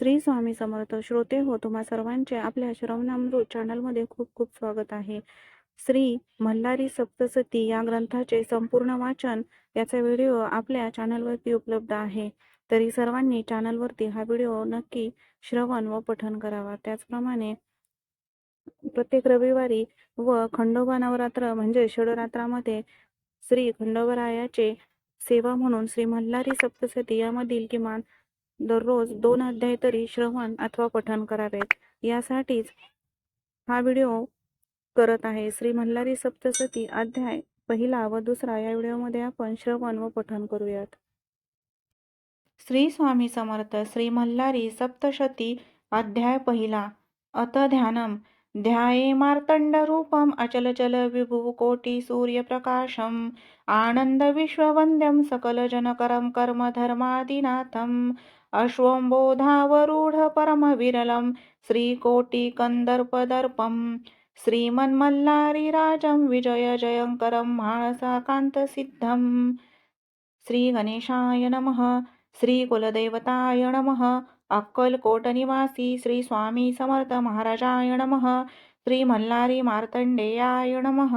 श्री स्वामी समर्थ श्रोते हो तुम्हा सर्वांचे आपल्या श्रवणामृत चॅनलमध्ये खूप खूप स्वागत आहे. श्री मल्हारी सप्तसती या ग्रंथाचे संपूर्ण वाचन याचा व्हिडिओ आपल्या चॅनलवरती उपलब्ध आहे. तरी सर्वांनी चॅनलवरती हा व्हिडिओ नक्की श्रवण व पठन करावा. त्याचप्रमाणे प्रत्येक रविवारी व खंडोबा नवरात्र म्हणजे षडरात्रामध्ये श्री खंडोबरायाचे सेवा म्हणून श्री मल्हारी सप्तसती यामधील किमान दररोज दोन अध्याय तरी श्रवण अथवा पठन करावेत. यासाठीच हा व्हिडिओ करत आहे. श्री मल्हारी सप्तसती अध्याय पहिला व दुसरा या व्हिडिओमध्ये आपण श्रवण व पठन करूयात. श्री स्वामी समर्थ श्री मल्हारी सप्तशती अध्याय पहिला. अत ध्यानम. ध्याये मार्तण्डरूपम् अचलचल विभुः कोटिसूर्यप्रकाशम् आनन्दविश्ववन्द्यं सकलजनकरं कर्मधर्मादिनाथम् अश्वम्बोधावरूढपरमविरलं श्रीकोटिकन्दर्पदर्पं श्रीमन्मल्लारिराजं विजयजयङ्करं मानसाकान्तसिद्धम् श्रीगणेशाय नमः श्रीकुलदेवताय नमः अक्कलकोटनिवासी श्रीस्वामी समर्थ महाराजाय नमः श्रीमल्लारी मार्तण्डेयाय नमः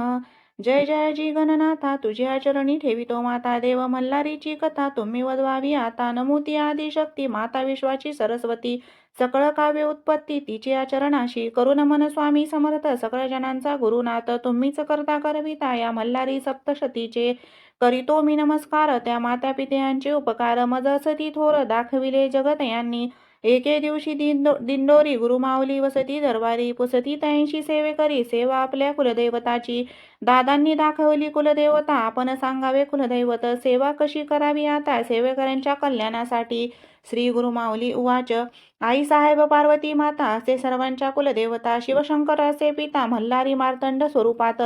जय जय जी गणनाथा तुझ्या चरणी ठेवितो माता देव. मल्हारीची कथा तुम्ही वदवावी. आता नमुती आदिशक्ती माता विश्वाची सरस्वती. सकळ काव्य उत्पत्ती तिची आचरणाशी. करुण मन स्वामी समर्थ सकळ जनांचा गुरुनाथ तुम्हीच करता करविता या मल्हारी सप्तशतीचे. करीतो मी नमस्कार त्या माता पित्यांचे उपकार. मज असती थोर दाखविले जगत यांनी. एके दिवशी दिंडो दिंडोरी गुरुमाऊली वसती दरबारी पुसती त्यांशी सेवे करी सेवा आपल्या कुलदैवताची. दादांनी दाखवली कुलदेवता आपण सांगावे कुलदैवत सेवा कशी करावी आता सेवेकऱ्यांच्या कल्याणासाठी. श्री गुरुमाऊली उवाच. आई साहेब पार्वती माता असे सर्वांच्या कुलदेवता शिवशंकर असे पिता मल्हारी मार्तंड स्वरूपात.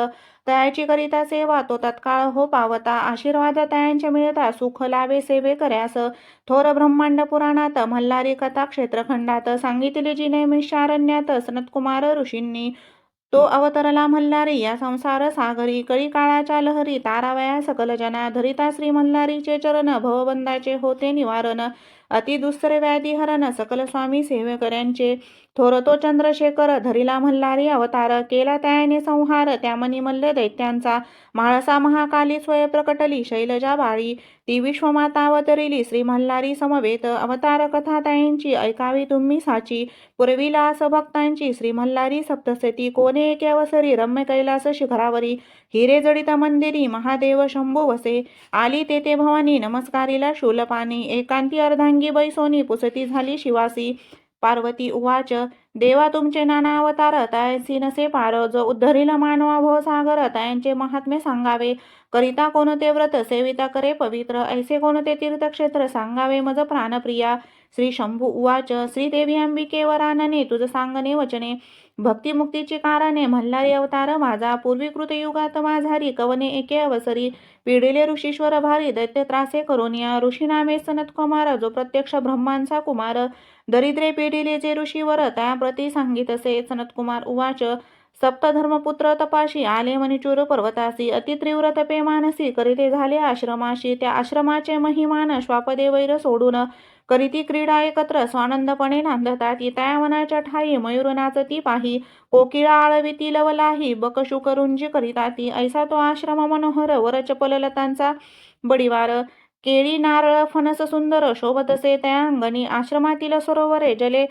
तयाची करिता सेवा तो तत्काळ हो पावता. आशीर्वाद तयांचे मिळता सुख लावे सेवे कर्यास. थोर ब्रह्मांड पुराणात मल्हारी कथा क्षेत्रखंडात सांगितली जी नैमिषारण्यात सनतकुमार ऋषींनी. तो अवतरला मल्हारी या संसार सागरी कळी काळाच्या लहरी तारावया सकल जना धरिता श्री म्हणणारीचे चरण भवबंधाचे होते निवारण अति दुसरे व्याधी हरण सकल स्वामी सेवेकऱ्यांचे थोरतो चंद्रशेखर धरिला मल्हारी अवतार केला त्याने संहार त्यामनी मल्ल दैत्यांचा म्हाळसा महाकाली स्वय प्रकटली शैलजा बाळी ती विश्वमाता अवतरिली श्री मल्हारी समवेत अवतार कथा त्यांची ऐकावी तुम्ही साची पूर्वीला भक्तांची श्री मल्हारी सप्तशती कोणे एके रम्य कैलास शिखरावरी हिरे जडित मंदिरी महादेव शंभू वसे आली तेथे भवानी नमस्कारीला शूलपानी एकांती अर्धांगी बैसोनी पुसती झाली शिवासी पार्वती उवाच देवा तुमचे नाना अवतार तायसी नसे पार जो उद्धरील मानवा भव सागर तायांचे महात्मे सांगावे करिता कोणते व्रत सेविता करे पवित्र ऐसे कोणते तीर्थक्षेत्र सांगावे मज प्राणप्रिया श्री शंभू उवाच श्रीदेवी अंबिके वरानने तुझ सांगणे वचने भक्तिमुक्तीची कारणे मल्हारी अवतार माझा. पूर्वीकृत युगात माझारी कवने एके अवसरी पिढिले ऋषीश्वर भारी दैत्य त्रासे करोनिया. ऋषी नामे सनत कुमार जो प्रत्यक्ष ब्रह्मांचा कुमार. दरिद्रे पिढीले जे ऋषीवर त्याप्रती सांगितसे सनतकुमार उवाच सप्तधर्मपुत्र तपाशी आले मणिचूर पर्वतासी अतितीव्र तपे मानसी करिते झाले आश्रमाशी त्या आश्रमाचे महिमान श्वापदे वैर सोडून करीती क्रीडा एकत्र स्वानंदपणे नांदतात. त्या वनाच्या ठाई मयूर नाचती पाही कोकिळा आळविती लवलाही बकशु करुंजी करिताती ऐसा तो आश्रम मनोहर वर चपललतांचा बडिवार. केळी नारळ फणस सुंदर शोभतसे त्या अंगणी आश्रमातील सरोवरे जले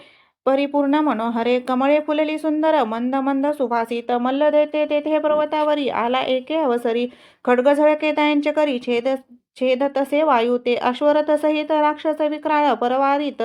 परिपूर्ण मनोहरे कमळे फुलली सुंदर मंद मंद सुभासित मल्ल देते तेथे पर्वतावरी आला एके अवसरी खडग झळके त्यांचे करी छेद छेद तसे वायू ते अश्वरथ सहित राक्षस विक्राळ परवारित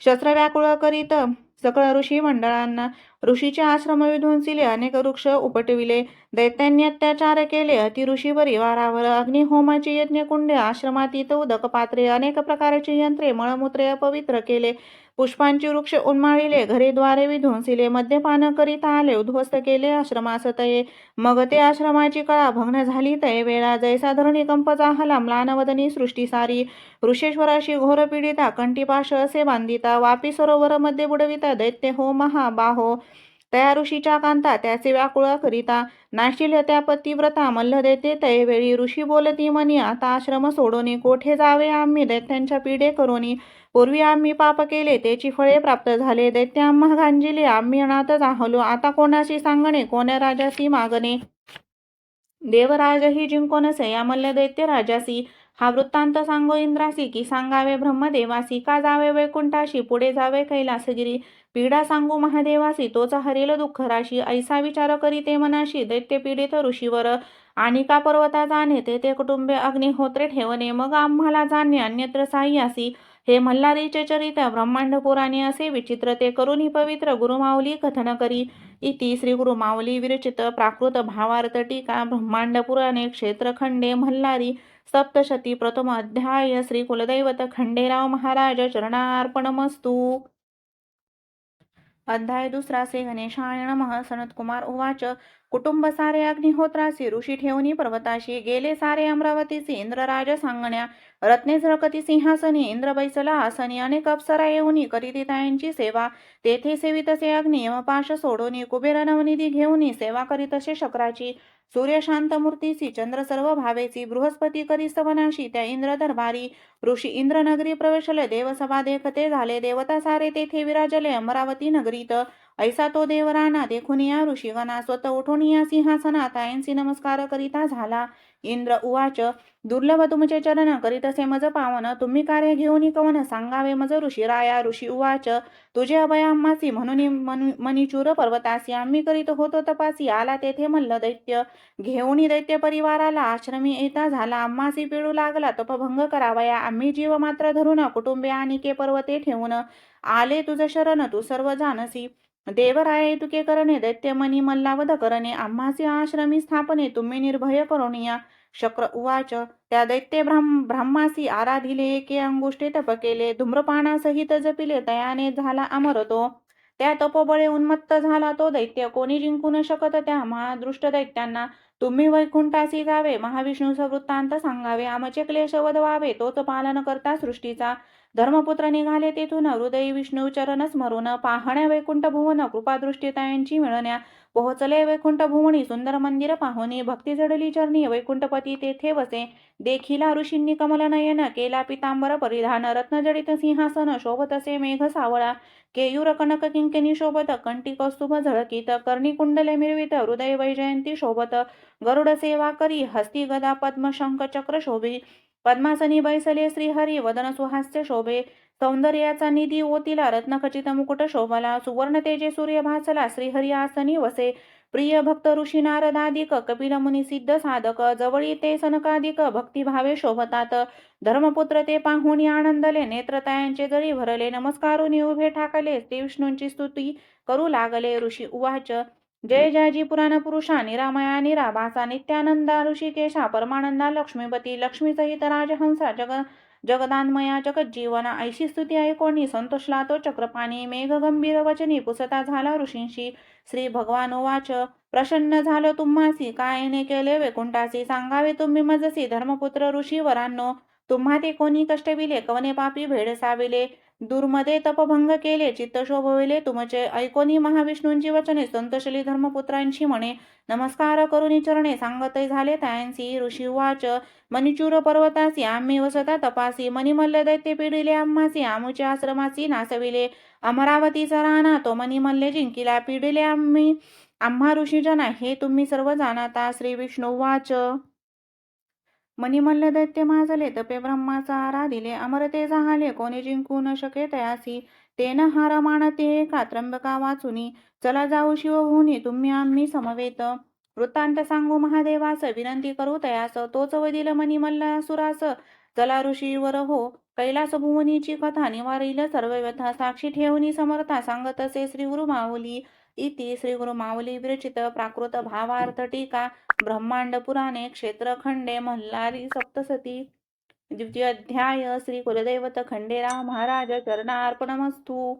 शस्त्र व्याकुळ करीत सकळ ऋषी मंडळांना ऋषीचे आश्रम विध्वंसिले अनेक वृक्ष उपटविले दैत्यांनी अत्याचार केले. अति ऋषी परिवारावर अग्निहोमाची यज्ञकुंडे आश्रमातीत उदक पात्रे अनेक प्रकारची यंत्रे मळमूत्रे अपवित्र केले. पुष्पांची वृक्ष उन्माळिले घरे द्वारे विध्वंसिले मद्यपान करीता आले उद्ध्वस्त केले आश्रमासतये. मग ते आश्रमाची कळा भग्न झाली तये. वेळा जैसा धरणी कंपचा हला म्लानवदनी सृष्टी सारी. ऋषेश्वराशी घोर पीडिता कंठीपाश असे बांधिता वापी सरोवर मध्ये बुडविता दैत्य हो महा बाहो तया ऋषीच्या कांता त्याचे व्याकुळ करिता नाशील त्या पतिव्रता मल्ल देते. तय वेळी ऋषी बोलती म्हणी आता आश्रम सोडोनी कोठे जावे आम्ही? दैत्यांच्या पिढे करोनी पूर्वी आम्ही पाप केले त्याची फळे प्राप्त झाले. दैत्य आम्हा गांजिले आम्ही अनातच आहलो. आता कोणाशी सांगणे? कोण्या राजाशी मागणे? देवराजही जिंकोनसे या मल्ल दैत्य राजासी हा वृत्तांत सांगो इंद्रासी की सांगावे ब्रह्मदेवासी का जावे वैकुंठाशी पुढे जावे कैलासगिरी पीडा सांगू महादेवासी तोच हरिल दुःख राशी ऐसा विचार करी ते मनाशी दैत्य पीडित ऋषीवर आणि का पर्वता जाणे ते ते कुटुंबे अग्निहोत्रे ठेवणे मग आम्हाला जाणे अन्यत्र साह्यासी हे मल्हारीचे चरित ब्रह्मांड पुराणे असे विचित्र ते करून पवित्र गुरुमाऊली कथन करी इति श्री गुरुमाऊली विरचित प्राकृत भावार्थ टीका ब्रह्मांड पुराणे क्षेत्रखंडे मल्हारी सप्तशती प्रथम अध्याय श्री कुलदैवत खंडेराव महाराज चरणार्पणमस्तू। अध्याय दुसरा श्री गणेशाय नमः. सनतकुमार उवाच कुटुंब सारे अग्निहोत्रासी ऋषी ठेवणी पर्वताशी गेले सारे अमरावतीचे इंद्रराज सांगण्या रत्ने झळकती सिंहासनी इंद्र बैसला आसनी अनेक अप्सरा येऊनी करीती तायांची सेवा तेथे सेवितसे अग्नि यमपाश सोडोनी कुबेर नवनिधी घेऊनी सेवा करीतसे शक्राची सूर्य शांत चंद्र सर्व भावेची बृहस्पती करी सवनाशी त्या इंद्र दरबारी ऋषी इंद्रनगरी प्रवेशले देवसभा देखते झाले देवता सारे तेथे विराजले अमरावती नगरीत ऐसा तो देवराना देखुनिया या ऋषीगणा स्वत उठून या सिंहासनात आयनसी नमस्कार करिता झाला. इंद्र उवाच दुर्लभ तुमचे चरण करीतसे मज पावन तुम्ही कार्य घेऊन कवन सांगावे मज ऋषी राया ऋषी उवाच तुझे अभयाम्मासी म्हणून मनु- मणिचूर पर्वतासी आम्ही करीत होतो तपासी आला तेथे मल्ल दैत्य. घेऊन दैत्य परिवाराला आश्रमी येता झाला आम्हासी पिळू लागला तपभंग करावया आम्ही जीव मात्र धरून कुटुंबे आणि के पर्वते ठेवून आले तुझ शरण तू सर्व जानसी देवराय तुके करणे दैत्यमनी मल्लावध करणे आम्हासी आश्रमी स्थापने तुम्ही निर्भय करोनिया शक्र उवाच. त्या दैत्य ब्राह्म ब्राह्मासी आराधिले एके अंगुष्टे तप केले धूम्रपानासहित जपिले तयाने झाला अमर तो. त्या तपोबळे उन्मत्त झाला तो दैत्य कोणी जिंकू न शकत त्या महादृष्ट दैत्यांना. तुम्ही वैकुंठासी जावे महाविष्णूचा वृत्तांत सांगावे आमचे क्लेश वधवावे तोच पालन करता सृष्टीचा. धर्मपुत्र निघाले तेथून हृदयी विष्णू चरण स्मरून पाहण्या वैकुंठ भुवन कृपादृष्टी तायांची मिळण्या. पोहोचले वैकुंठ भुवनी सुंदर मंदिर पाहुणी भक्ती जडली चरणी वैकुंठपती तेथे वसे देखिला ऋषींनी कमलनयन केला पितांबर परिधान रत्नजडित सिंहासन शोभतसे मेघ सावळा. केयूर कनक किंकिनी शोभत कंटी कौस्तुभ झळकित कर्णी कुंडले मिरवित हृदय वैजयंती शोभत. गरुड सेवा करी हस्ती गदा पद्म शंख चक्र शोभी. पद्मासनी बैसले श्रीहरी वदन सुहास्य शोभे. सौंदर्याचा निधी ओतीला रत्नखचित मुकुट शोभला. सुवर्ण तेजे सूर्य भासला. श्रीहरी आसनी वसे. प्रिय भक्त ऋषी नारदादिक कपिल मुनी सिद्ध साधक. जवळी ते सनकादिक भक्तिभावे शोभतात. धर्मपुत्र ते पाहुणी आनंदले. नेत्रतायांचे जळी भरले. नमस्कारुनी उभे ठाकले. ते विष्णूंची स्तुती करू लागले. ऋषी उवाच. जय जयाजी पुराण पुरुषा निरामया निराभासा नित्यानंदा ऋषिकेशा परमानंदा लक्ष्मीपती लक्ष्मी सहित राजहंसा जग जगदान्मया जगज्जीवना ऐशी स्तुती ऐकोणी संतोषला तो चक्रपाणी मेघ गंभीर वचनी पुसता झाला ऋषींशी. श्री भगवान वाच प्रसन्न झालं तुम्हासी कायने केले वैकुंठासी? सांगावे तुम्ही मजसी धर्मपुत्र ऋषी वरांनो. तुम्हा ते कोणी कष्टविले कवने पापी भेडसाविले? दुर्मदे तपभंग केले चित्त शोभविले. तुमचे ऐकोनी महाविष्णूंची वचने संतशली धर्मपुत्रांशी म्हणे नमस्कार करुनी चरणे सांगते झाले त्यांसी ऋषी वाच मणिचूर पर्वतासी आम्ही वसता तपासी मणिमल्ल दैत्य पिढिले आम्हासी आमुचे आश्रमासी नासविले. अमरावतीचा राणा तो मणिमल्ले जिंकिला पिढिले आम्ही आम्हा ऋषीजना हे तुम्ही सर्व जाणता श्री विष्णू वाच मणिमल्ल दैत्य माजले तपे ब्रह्माचा आरा दिले अमरते झाले कोणी जिंकू न शके तयासी तेन हार मानते का त्र्यंबका वाचुनी चला जाऊ शिवभूनी तुम्ही आम्ही समवेत. वृत्तांत सांगू महादेवास विनंती करू तयास तोच वदिल मणिमल्ल सुरास चला ऋषीवर हो कैलास भुवनीची कथा निवारील सर्व व्यथा साक्षी ठेवणी समर्था सांगतसे श्री गुरु माऊली इति श्री गुरु माऊली विरचित प्राकृत भावार्थ टीका ब्रह्मांड पुराणे क्षेत्रखंडे मल्हारी सप्तसती. द्वितीय अध्याय श्री कुलदैवत खंडेराव महाराज चरणार्पणमस्तू.